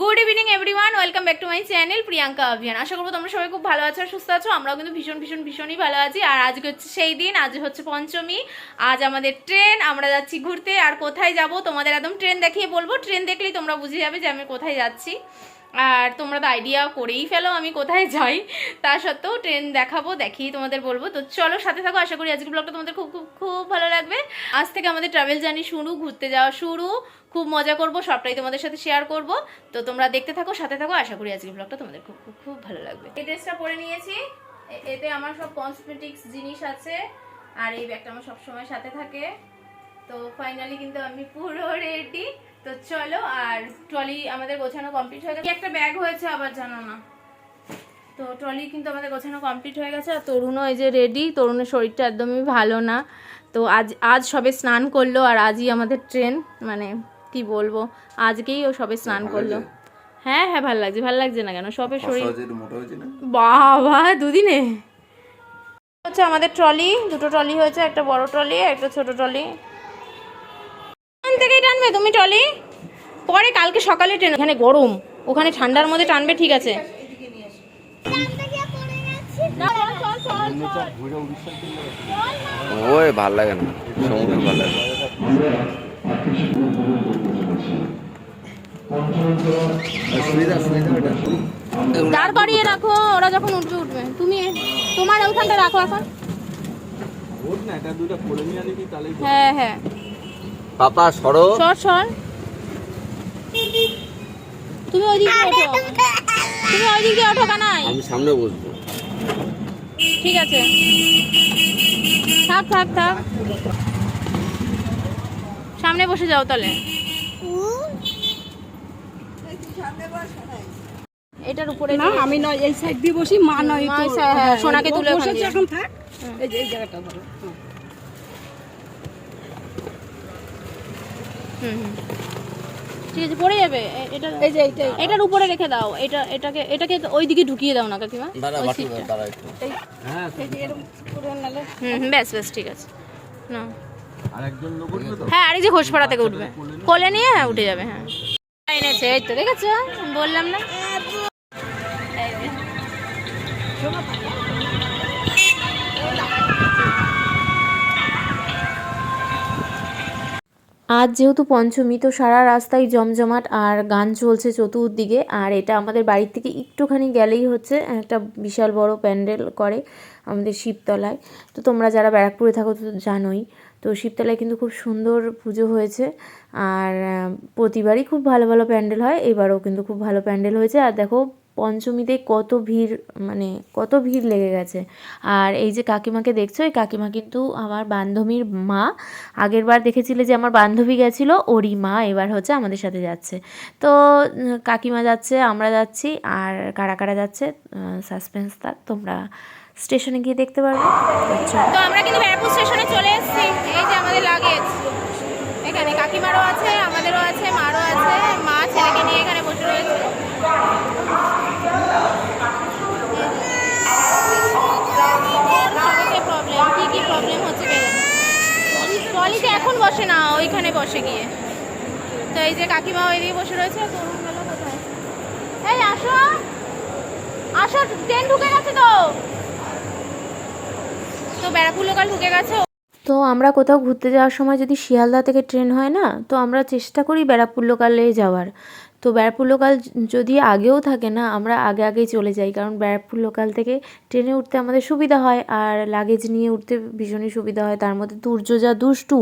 Good evening everyone welcome back to my channel Priyanka অভিয়ান আশা করব তোমরা সবাই খুব ভালো আছো আর সুস্থ আছো। আমরাও কিন্তু ভীষণ ভীষণ, ভীষণই ভালো আছি। আর আজকে হচ্ছে সেই দিন, আজ হচ্ছে পঞ্চমী। আজ আমাদের ট্রেন, আমরা যাচ্ছি ঘুরতে। আর কোথায় যাব তোমাদের একদম ট্রেন দেখিয়ে বলব। ট্রেন দেখলেই তোমরা বুঝে যাবে যে আমি কোথায় যাচ্ছি। আর তোমরা তো আইডিয়া করেই ফেলো আমি কোথায় যাই। তা সত্ত্বেও ট্রেন দেখাবো, দেখিয়ে তোমাদের বলব। তো চলো সাথে থাকো, আশা করি আজকের ব্লগটা তোমাদের খুব খুব খুব ভালো লাগবে। আজ থেকে আমাদের ট্রাভেল জার্নি শুরু, ঘুরতে যাওয়া শুরু। খুব মজা করব, সবটাই তোমাদের সাথে শেয়ার করব। তো তোমরা দেখতে থাকো, সাথে থাকো, আশা করি আজকের ব্লগটা তোমাদের খুব খুব খুব ভালো লাগবে। এই ড্রেসটা পরে নিয়েছি। এতে আমার সব কসমেটিক্স জিনিস আছে। আর এই ব্যাগটা আমার সবসময় সাথে থাকে। তো ফাইনালি কিন্তু আমি পুরো রেডি তো চলো আর ট্রলি আমাদের গোছানো কমপ্লিট হয়ে গেছে। একটা ব্যাগ হয়েছে আবার জানো না। তো ট্রলি কিন্তু আমাদের গোছানো কমপ্লিট হয়ে গেছে আর তরুণও এই যে রেডি তরুণের শরীরটা একদমই ভালো না। তো আজ আজ সবে স্নান করল আর আজই আমাদের ট্রেন মানে কি বলব আজকেই ও সবে স্নান করল। হ্যাঁ হ্যাঁ ভালো লাগছে ভালো লাগছে না কেন? সবে শরীর বাবা দুদিনে? হচ্ছে আমাদের ট্রলি দুটো ট্রলি হয়েছে একটা বড় ট্রলি একটা ছোট ট্রলি। থেকেই টানবে? তুমি ট্রলি? পরে কালকে সকালে ট্রেন এখানে গরম। ওখানে ঠান্ডার মধ্যে টানবে ঠিক আছে। ওই ভালো লাগে না। সমুদ্র ভালো লাগে দাঁড় করিয়ে রাখো ওরা যখন উঠবে উঠবে। তুমি তোমার ওখানটা রাখো এখন। হ্যাঁ হ্যাঁ। পাপা সরো। সর সর। তুমি ওই দিকে ওঠো। তুমি ওই দিকে ওঠো কানাই। আমি সামনে বসবো। ঠিক আছে। থাক থাক থাক। সামনে বসে যাও তাহলে। এটার উপরে না আমি নয় এই সাইড দিয়ে বসি মা নয় হ্যাঁ, সোনাকে তুলে বসেছে। এখন থাক। এই যে এই জায়গাটা ধরো ঠিক আছে পড়ে যাবে। এ- এটা এই যে এইটাই। এটার উপরে রেখে দাও। এটা এটাকে এটাকে ওই দিকে ঢুকিয়ে দাও না কাকিমা। দাঁড়া ওই দাঁড়া একটু। এই যে এরকম করে নালে। হুম হুম, ব্যাস ব্যাস ঠিক আছে। না। হ্যাঁ আরেক যে ঘোষপাড়া থেকে উঠবে। কোলে নিয়ে হ্যাঁ উঠে যাবে হ্যাঁ। এনেছে এই তো দেখেছ? বললাম না। আজ যেহেতু পঞ্চমী, তো সারা রাস্তায় জমজমাট আর গান চলছে চতুর্দিকে। আর এটা আমাদের বাড়ির থেকে একটুখানি গেলেই হচ্ছে, একটা বিশাল বড় প্যান্ডেল করে আমাদের শিবতলায়। তো তোমরা যারা ব্যারাকপুরে থাকো তো জানোই, তো শিবতলায় কিন্তু খুব সুন্দর পুজো হয়েছে। আর প্রতিবারই খুব ভালো ভালো প্যান্ডেল হয়, এবারও কিন্তু খুব ভালো প্যান্ডেল হয়েছে। আর দেখো পঞ্চমীতে কত ভিড় মানে কত ভিড় লেগে গেছে। আর এই যে কাকিমাকে দেখছ, এই কাকিমা কিন্তু আমার বান্ধবীর মা। আগের বার দেখেছিলে যে আমার বান্ধবী গেছিল, ওরই মা এবার হচ্ছে আমাদের সাথে যাচ্ছে। তো কাকিমা যাচ্ছে, আমরা যাচ্ছি, আর কারা কারা যাচ্ছে সাসপেন্স থাক তোমরা স্টেশনে গিয়ে দেখতে পারবে। তো আমরা কিন্তু স্টেশনে চলে এসেছি। এই যে আমাদের লাগেজ এখানে কাকিমারও আছে, আমাদেরও আছে, মারও আছে, মা ছেলেকে নিয়ে এখানে বসে রয়েছে। বসে না, ওইখানে বসে গিয়ে। তো এই যে কাকিমা ওইদিকে বসে রয়েছে এই, আসো। আসো, ট্রেন ঢুকে গেছে তো। তো ব্যারাকুল লোকাল ঢুকে গেছে। তো আমরা কোথাও ঘুরতে যাওয়ার সময় যদি শিয়ালদা থেকে ট্রেন হয় না, তো আমরা চেষ্টা করি ব্যারাপুর লোকালে যাওয়ার। তো ব্যারাকপুর লোকাল যদি আগেও থাকে না, আমরা আগে আগেই চলে যাই। কারণ ব্যারাকপুর লোকাল থেকে ট্রেনে উঠতে আমাদের সুবিধা হয়, আর লাগেজ নিয়ে উঠতে ভীষণই সুবিধা হয়। তার মধ্যে তুর্য যা দুষ্টু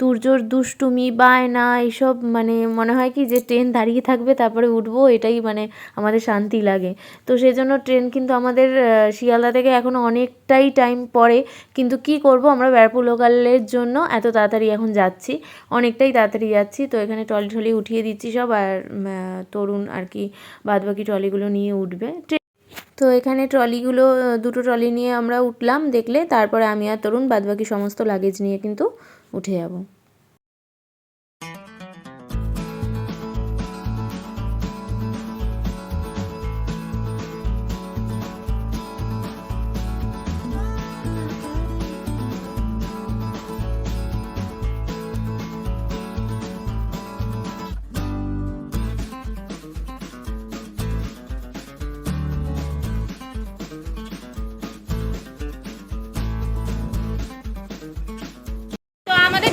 তুর্যর দুষ্টুমি, বায়না, এইসব মানে মনে হয় কি যে ট্রেন দাঁড়িয়ে থাকবে, তারপরে উঠবো, এটাই মানে আমাদের শান্তি লাগে। তো সেই জন্য ট্রেন কিন্তু আমাদের শিয়ালদা থেকে এখনও অনেকটাই টাইম পরে কিন্তু কি করব, আমরা ব্যারাকপুর লোকালের জন্য এত তাড়াতাড়ি এখন যাচ্ছি। অনেকটাই তাড়াতাড়ি যাচ্ছি, তো এখানে টলি টলি উঠিয়ে দিচ্ছি সব, আর তরুণ আর কি বাদবাকি ট্রলিগুলো নিয়ে উঠবে। তো এখানে ট্রলিগুলো, দুটো ট্রলি নিয়ে আমরা উঠলাম দেখলে, তারপরে আমি আর তরুণ বাদবাকি সমস্ত লাগেজ নিয়ে কিন্তু উঠে যাব।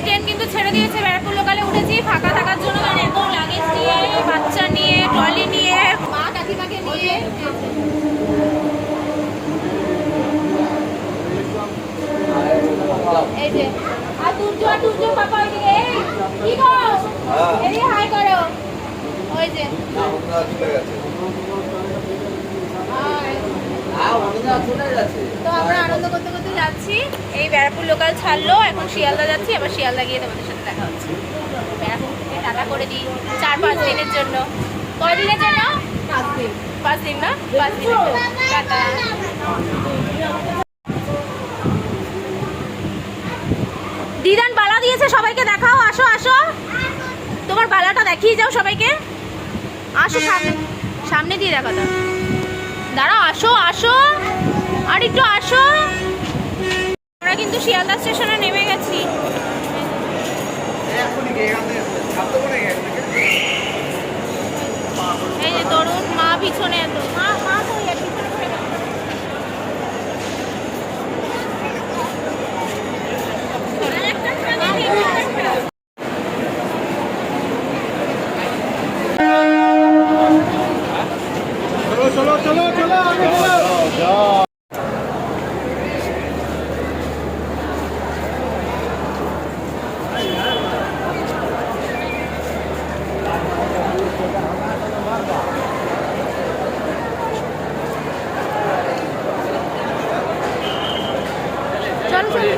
ট্রেন কিন্তু ছেড়ে দিয়েছে ব্যারাকপুর লোকালে উঠেছি ফাঁকা থাকার জন্য কারণ এত লাগেজ নিয়ে বাচ্চা নিয়ে ট্রলি নিয়ে মা কাকিমাকে নিয়ে। এই যে আর দুর্য আর দুর্য পাপা ওইদিকে কি গো? এদিকে হাই করো। ওই যে। তো আমরা আনন্দ করতে করতে যাচ্ছি। এই ব্যারাকপুর লোকাল ছাড়লো এখন শিয়ালদা যাচ্ছি এবার শিয়ালদা গিয়ে তোমাদের সাথে দেখা হচ্ছে। ব্যারাকপুর থেকে টাটা করে দিই চার পাঁচ দিনের জন্য। কয় দিনের জন্য? পাঁচ দিন। দিন না? পাঁচ জন্য। টাটা। দিদান বালা দিয়েছে সবাইকে দেখাও আসো আসো। তোমার বালাটা দেখিয়ে যাও সবাইকে। আসো সামনে। সামনে দিয়ে দেখো তো দাঁড়াও, আসো আসো। আর একটু আসো। আমরা কিন্তু শিয়ালদা স্টেশনে নেমে গেছি। এই যে তরুণ মা পিছনে এত। মা মা কই আর পিছনে ঘুরে গেল। চলো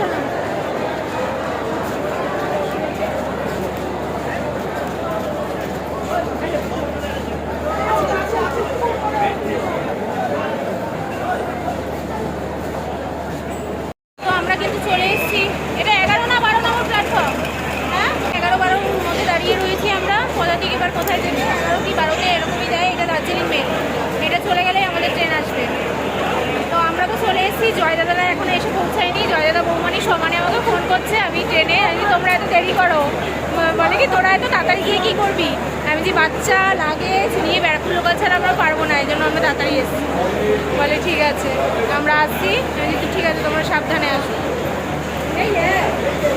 চলো চলো তো আমরা কিন্তু চলে এসেছি এটা এগারো না বারো নম্বর প্ল্যাটফর্ম হ্যাঁ এগারো বারোর মধ্যে দাঁড়িয়ে রয়েছি আমরা কোথা থেকে এবার কোথায় যাবে এগারো কি বারোতে এরকমই যায় এটা দার্জিলিং মেল এটা চলে গেলেই আমাদের ট্রেন আসবে তো আমরা তো চলে এসেছি জয়দাদারা এখন এসে পৌঁছায়নি জয়দাদা বৌমানি সমানে আমাকে ফোন করছে, আমি ট্রেনে, আমি তোমরা এত দেরি করো? বলে কি, তোরা এত তাড়াতাড়ি গিয়ে কী করবি? আমি যে বাচ্চা, লাগেজ নিয়ে ব্যারাকপুর লোকাল ছাড়া আমরা পারব না, এই জন্য আমরা তাড়াতাড়ি এসেছি। বলে, ঠিক আছে, আমরা আসছি। আমি ঠিক আছে, তোমরা সাবধানে আসো। হ্যাঁ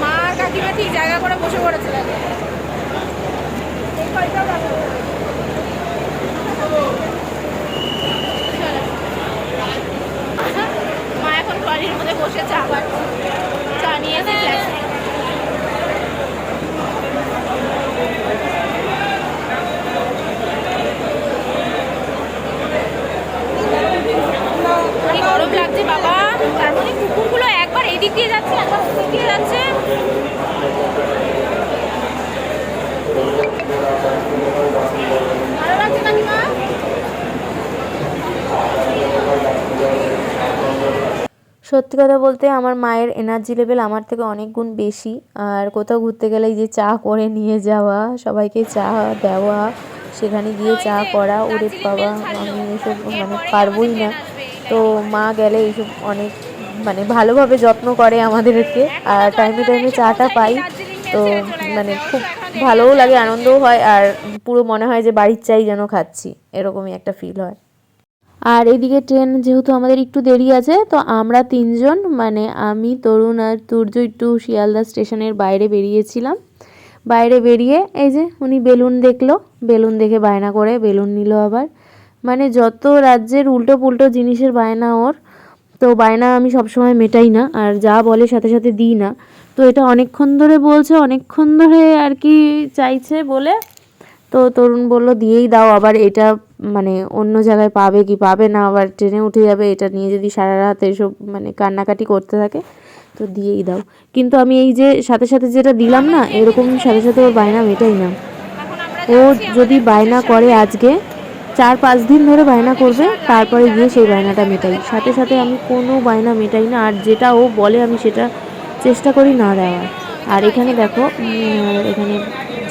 মা আর কাকিমা ঠিক জায়গা করে বসে পড়েছে লাগে এই মা এখন ট্রলির মধ্যে বসে চা পাচ্ছে চা নিয়ে এসে গ্লাসে। কি গরম লাগছে বাবা তার মধ্যে কুকুরগুলো একবার এদিক দিয়ে যাচ্ছে একবার ওদিক দিয়ে যাচ্ছে ভালো লাগছে কাকিমা সত্যি কথা বলতে আমার মায়ের এনার্জি লেভেল আমার থেকে অনেক গুণ বেশি। আর কোথাও ঘুরতে গেলে যে চা করে নিয়ে যাওয়া, সবাইকে চা দেওয়া, সেখানে গিয়ে চা করা, ওরে বাবা, আমি এসব মানে পারবোই না। তো মা গেলে এইসব অনেক মানে ভালোভাবে যত্ন করে আমাদেরকে। আর টাইমে টাইমে চাটা পাই। তো মানে খুব ভালোও লাগে, আনন্দও হয়। আর পুরো মনে হয় যে বাড়ির চাই যেন খাচ্ছি। এরকমই একটা ফিল হয়। আর এদিকে ট্রেন যেহেতু আমাদের একটু দেরি আছে, তো আমরা তিনজন মানে আমি, তরুণ আর তুর্য একটু শিয়ালদা স্টেশনের বাইরে বেরিয়েছিলাম। বাইরে বেরিয়ে এই যে উনি বেলুন দেখল, বেলুন দেখে বায়না করে, বেলুন নিল আবার। মানে যত রাজ্যের উল্টো পুল্টো জিনিসের বায়না ওর, তো বায়না আমি সবসময় মেটাই না, আর যা বলে সাথে সাথে দিই না। তো এটা অনেকক্ষণ ধরে বলছে, অনেকক্ষণ ধরে আর কি চাইছে বলে, তো তরুণ বলল, দিয়েই দাও, আবার এটা মানে অন্য জায়গায় পাবে কি পাবে না, আবার ট্রেনে উঠে যাবে, এটা নিয়ে যদি সারা রাত এসব মানে কান্নাকাটি করতে থাকে, তো দিয়েই দাও। কিন্তু আমি এই যে সাথে সাথে যেটা দিলাম না, এরকম সাথে সাথে ওর বায়না মেটাই না। ও যদি বায়না করে আজকে, চার পাঁচ দিন ধরে বায়না করবে, তারপরে গিয়ে সেই বায়নাটা মেটাই। সাথে সাথে আমি কোনো বায়না মেটাই না, আর যেটা ও বলে আমি সেটা চেষ্টা করি না দেওয়ার। আর এখানে দেখো এখানে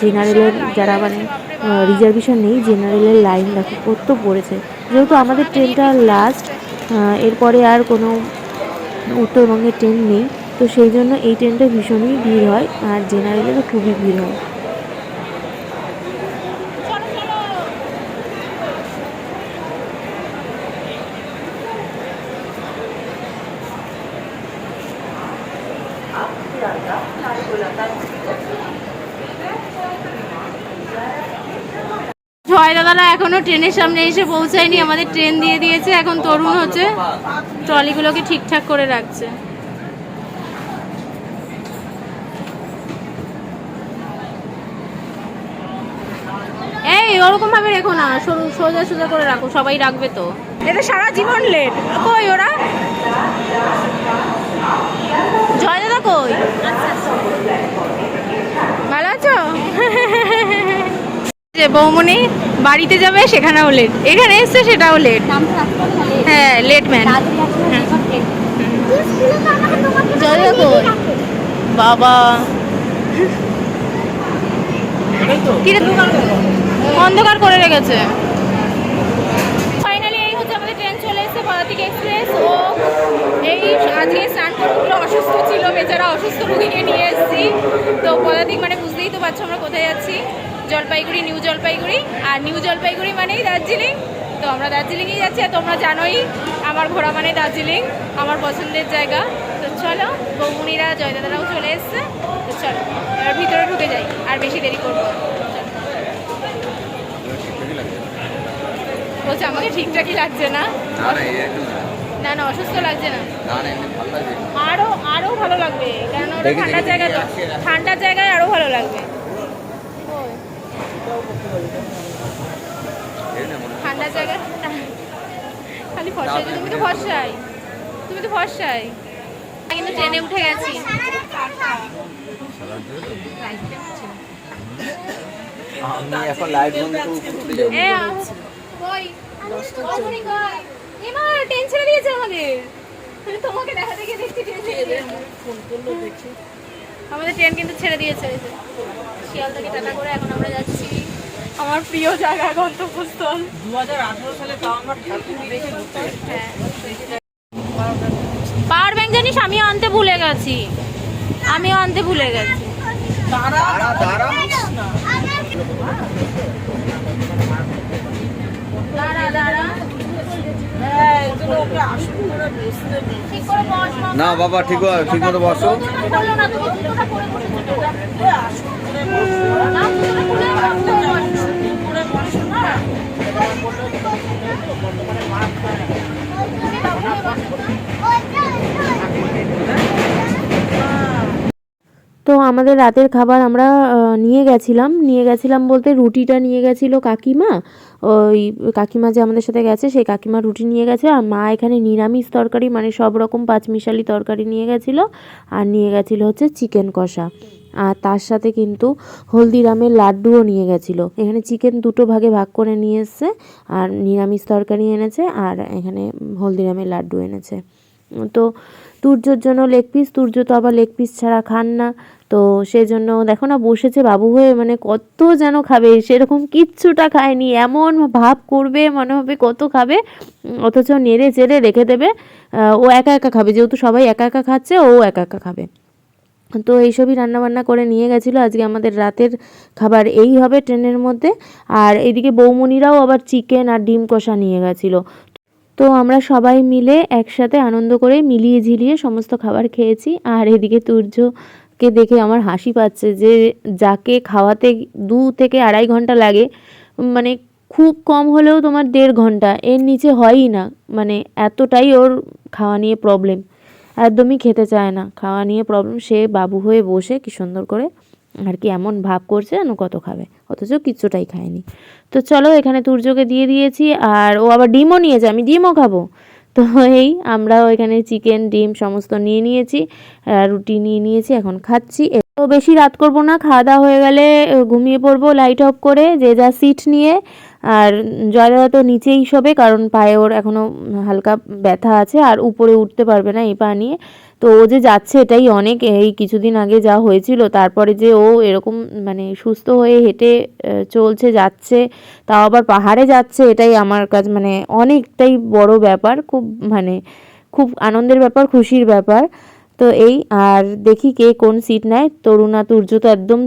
জেনারেলের যারা মানে রিজার্ভেশন নেই জেনারেলের লাইন দেখো কত পড়েছে। যেহেতু আমাদের ট্রেনটা লাস্ট এরপরে আর কোনো উত্তরবঙ্গের ট্রেন নেই, তো সেই জন্য এই ট্রেনটা ভীষণই ভিড় হয়, আর জেনারেলেরও খুবই ভিড় হয় চলো চলো দাদা এখনও ট্রেনের সামনে এসে পৌঁছায়নি আমাদের ট্রেন দিয়ে দিয়েছে এখন তরুণ হচ্ছে ট্রলিগুলোকে ঠিকঠাক করে রাখছে। এই ওরকম ভাবে রেখো না সরু- সোজা সোজা করে রাখো সবাই রাখবে তো। এটা সারা জীবন লেট কই ওরা? জয় দাদা কই? ভালো আছো যে বৌমনি বাড়িতে যাবে সেখানেও লেট এখানে এসছে সেটাও লেট হ্যাঁ লেট ম্যান বাবা। অন্ধকার করে রেখেছে। ফাইনালি এই হচ্ছে আমাদের ট্রেন চলে এসেছে পদাতিক এক্সপ্রেস ও এই আজকে স্নান অসুস্থ ছিল বেচারা অসুস্থ রুগীকে নিয়ে এসেছি। তো পদাতিক মানে বুঝতেই তো পারছ আমরা কোথায় যাচ্ছি। জলপাইগুড়ি নিউ জলপাইগুড়ি। আর নিউ জলপাইগুড়ি মানেই দার্জিলিং। তো আমরা দার্জিলিংয়ে যাচ্ছি আর তোমরা জানোই আমার ঘোরা মানে দার্জিলিং আমার পছন্দের জায়গা। তো চলো বৌমুনিরা জয়দাদারাও চলে এসছে। তো চলো এবার ভিতরে ঢুকে যাই আর বেশি দেরি করব বলছে আমাকে ঠিকঠাকই লাগছে না? না না অসুস্থ লাগছে না। আরও আরও ভালো লাগবে কারণ ওটা দেখি, ঠান্ডা দেখি, জায়গা তো। আসছে, আসছে। জায়গায় আরও ভালো লাগবে। ঠান্ডা জায়গা খালি ফর্সাই তুমি তো ফর্সাই তুমি তো ফর্সাই কিন্তু ট্রেনে উঠে গেছি। আমি এখন লাইট বন্ধ এ কই? এমা ট্রেন ছেড়ে দিয়েছে আমাদের আমি তোমাকে দেখা দেখে দেখছি দিয়েছে। আমাদের ট্রেন কিন্তু ছেড়ে দিয়েছে। যে। শিয়ালদাকে টাটা করে এখন আমরা যাচ্ছি। আমার প্রিয় জায়গা গন্তব্যস্থল। হ্যাঁ। পাওয়ার ব্যাংক জানিস আমি আনতে ভুলে গেছি। আমি আনতে ভুলে গেছি। দাঁড়া দাঁড়া দাঁড়া দাঁড়া ঠিক করে বস মা। না বাবা ঠিক ঠিক মতো বসো। না, তুমি জুতোটা পরে পরে জুতোটা। না, জুতোটা খুলে আবার বস। তুমি বাবু হয়ে বসো তো। তো আমাদের রাতের খাবার আমরা নিয়ে গেছিলাম। নিয়ে গেছিলাম বলতে রুটিটা নিয়ে গেছিল কাকিমা। ওই কাকিমা যে আমাদের সাথে গেছে, সেই কাকিমা রুটি নিয়ে গেছে। আর মা এখানে নিরামিষ তরকারি মানে সব রকম পাঁচমিশালি তরকারি নিয়ে গেছিল। আর নিয়ে গেছিল হচ্ছে চিকেন কষা। আর তার সাথে কিন্তু হলদিরামের লাড্ডুও নিয়ে গেছিল। এখানে চিকেন দুটো ভাগে ভাগ করে নিয়ে এসছে। আর নিরামিষ তরকারি এনেছে, আর এখানে হলদিরামের লাড্ডু এনেছে। তো তুর্যর জন্য লেগ পিস তুর্য তো আবার লেগ পিস ছাড়া খান না। তো সেজন্য দেখো না, বসেছে বাবু হয়ে মানে কত যেন খাবে, সেরকম কিচ্ছুটা খায়নি, এমন ভাব করবে, মনে হবে কত খাবে অথচ নেড়ে চেড়ে রেখে দেবে ও একা একা খাবে, যেহেতু সবাই একা একা খাচ্ছে, ও একা একা খাবে। তো এইসবই রান্নাবান্না করে নিয়ে গেছিল, আজকে আমাদের রাতের খাবার এই হবে ট্রেনের মধ্যে, আর এদিকে বৌমনিরাও আবার চিকেন আর ডিম কষা নিয়ে গেছিল। তো আমরা সবাই মিলে একসাথে আনন্দ করে মিলিয়ে ঝিলিয়ে সমস্ত খাবার খেয়েছি, আর এদিকে তুর্যকে দেখে আমার হাসি পাচ্ছে যে যাকে খাওয়াতে দু থেকে আড়াই ঘণ্টা লাগে মানে খুব কম হলেও তোমার দেড় ঘণ্টা, এর নিচে হয়ই না। মানে এতটাই ওর খাওয়া নিয়ে প্রবলেম একদমই খেতে চায় না। খাওয়া নিয়ে প্রবলেম সে বাবু হয়ে বসে কি সুন্দর করে আর কি এমন ভাব করছে যেন কত খাবে। অথচ কিচ্ছুটাই খায়নি। তো চলো এখানে তুর্যকে দিয়ে দিয়েছি আর ও আবার ডিমও নিয়েছে আমি ডিমও খাব। তো এই আমরা ওইখানে চিকেন, ডিম সমস্ত নিয়ে নিয়েছি রুটি নিয়ে নিয়েছি, এখন খাচ্ছি। তো বেশি রাত করব না, খাওয়া দাওয়া হয়ে গেলে ঘুমিয়ে পড়ব লাইট অফ করে, যে যা সিট নিয়ে আর জয়দাদা তো নিচেই শোবে, কারণ পায়ে ওর এখনও হালকা ব্যথা আছে আর উপরে উঠতে পারবে না এই পা নিয়ে। তো ও যে যাচ্ছে এটাই অনেক, এই কিছুদিন আগে যা হয়েছিল, তারপরে যে ও এরকম মানে সুস্থ হয়ে হেঁটে চলছে, যাচ্ছে, তাও আবার পাহাড়ে যাচ্ছে, এটাই আমার কাছে মানে অনেকটাই বড় ব্যাপার, খুব মানে খুব আনন্দের ব্যাপার, খুশির ব্যাপার। তো এই, আর দেখি কে কোন সিট নেয়। তরুণা, তুর্য তো একদম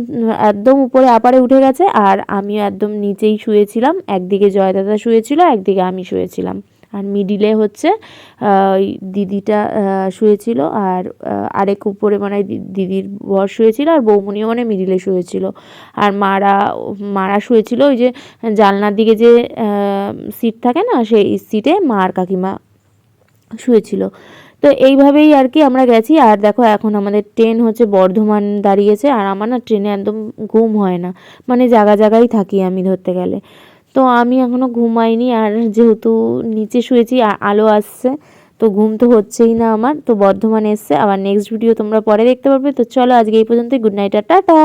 একদম উপরে, আপারে উঠে গেছে। আর আমিও একদম নিচেই শুয়েছিলাম। একদিকে জয়দাদা শুয়েছিল, একদিকে আমি শুয়েছিলাম। আর মিডিলে হচ্ছে ওই দিদিটা শুয়েছিল। আর আরেক উপরে মানে দিদির বর শুয়েছিল, আর বৌমনিও মানে মিডিলে শুয়েছিল। আর মারা মারা শুয়েছিল ওই যে জানলার দিকে যে সিট থাকে না, সেই সিটে মা আর কাকিমা শুয়েছিল। তো এইভাবেই আর কি আমরা গেছি। আর দেখো, এখন আমাদের ট্রেন হচ্ছে বর্ধমান দাঁড়িয়েছে, আর আমার না ট্রেনে একদম ঘুম হয় না। মানে জায়গা জায়গায় থাকি আমি ধরতে গেলে। তো আমি এখনও ঘুমাইনি, আর যেহেতু নিচে শুয়েছি আলো আসছে, তো ঘুম তো হচ্ছেই না আমার। তো বর্ধমান এসছে। আবার নেক্সট ভিডিও তোমরা পরে দেখতে পারবে। তো চলো আজকে এই পর্যন্তই। Good night tata.